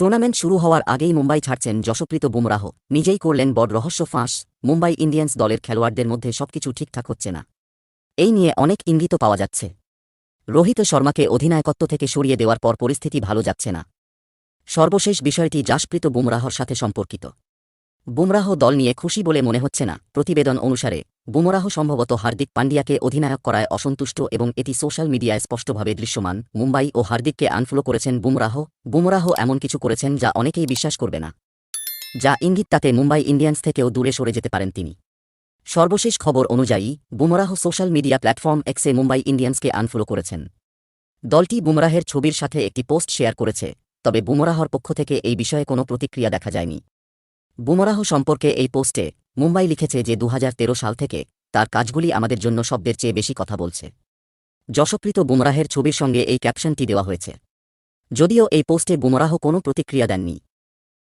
Tournament শুরু হওয়ার আগেই মুম্বাই ছাড়ছেন যশপ্রীত বুমরাহ। নিজেই করলেন বড় রহস্য ফাঁস। মুম্বাই ইন্ডিয়ান্স দলের খেলোয়াড়দের মধ্যে সবকিছু ঠিকঠাক হচ্ছে না। এই নিয়ে অনেক ইঙ্গিত পাওয়া যাচ্ছে। রোহিত শর্মাকে অধিনায়কত্ব থেকে সরিয়ে দেওয়ার পর পরিস্থিতি ভালো যাচ্ছে না। সর্বশেষ বিষয়টি জাসপ্রীত বুমরাহর সাথে সম্পর্কিত। বুমরাহ দল নিয়ে খুশি বলে মনে হচ্ছে না। প্রতিবেদন অনুসারে বুমরাহ সম্ভবত হার্দিক পান্ডিয়াকে অধিনায়ক করায় অসন্তুষ্ট এবং এটি সোশ্যাল মিডিয়ায় স্পষ্টভাবে দৃশ্যমান। মুম্বাই ও হার্দিককে আনফলো করেছেন বুমরাহ। বুমরাহ এমন কিছু করেছেন যা অনেকেই বিশ্বাস করবে না। যা ইঙ্গিত তাতে মুম্বাই ইন্ডিয়ান্স থেকেও দূরে সরে যেতে পারেন তিনি। সর্বশেষ খবর অনুযায়ী, বুমরাহ সোশ্যাল মিডিয়া প্ল্যাটফর্ম এক্সে মুম্বাই ইন্ডিয়ান্সকে আনফলো করেছেন। দলটি বুমরাহের ছবির সাথে একটি পোস্ট শেয়ার করেছে, তবে বুমরাহর পক্ষ থেকে এই বিষয়ে কোনো প্রতিক্রিয়া দেখা যায়নি। বুমরাহ সম্পর্কে এই পোস্টে মুম্বাই লিখেছে যে দু হাজার তেরো সাল থেকে তার কাজগুলি আমাদের জন্য শব্দের চেয়ে বেশি কথা বলছে। যশপ্রীত বুমরাহের ছবির সঙ্গে এই ক্যাপশনটি দেওয়া হয়েছে। যদিও এই পোস্টে বুমরাহ কোনো প্রতিক্রিয়া দেননি।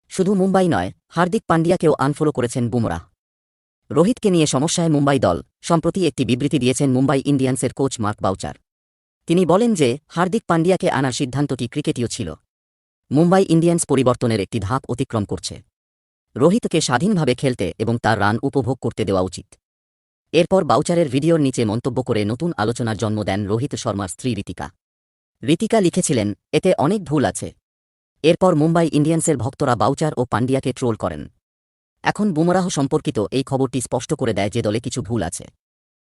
শুধু মুম্বাই নয়, হার্দিক পান্ডিয়াকেও আনফলো করেছেন বুমরাহ। রোহিতকে নিয়ে সমস্যায় মুম্বাই দল, সম্প্রতি একটি বিবৃতি দিয়েছেন মুম্বাই ইন্ডিয়ান্সের কোচ মার্ক বাউচার। তিনি বলেন যে, হার্দিক পান্ডিয়াকে আনার সিদ্ধান্তটি ক্রিকেটীয় ছিল। মুম্বাই ইন্ডিয়ান্স পরিবর্তনের একটি ধাপ অতিক্রম করছে। রোহিতকে স্বাধীনভাবে খেলতে এবং তার রান উপভোগ করতে দেওয়া উচিত। এরপর বাউচারের ভিডিওর নিচে মন্তব্য করে নতুন আলোচনার জন্ম দেন রোহিত শর্মার স্ত্রী ঋতিকা ঋতিকা লিখেছিলেন, এতে অনেক ভুল আছে। এরপর মুম্বাই ইন্ডিয়ান্সের ভক্তরা বাউচার ও পান্ডিয়াকে ট্রোল করেন। এখন বুমরাহ সম্পর্কিত এই খবরটি স্পষ্ট করে দেয় যে দলে কিছু ভুল আছে।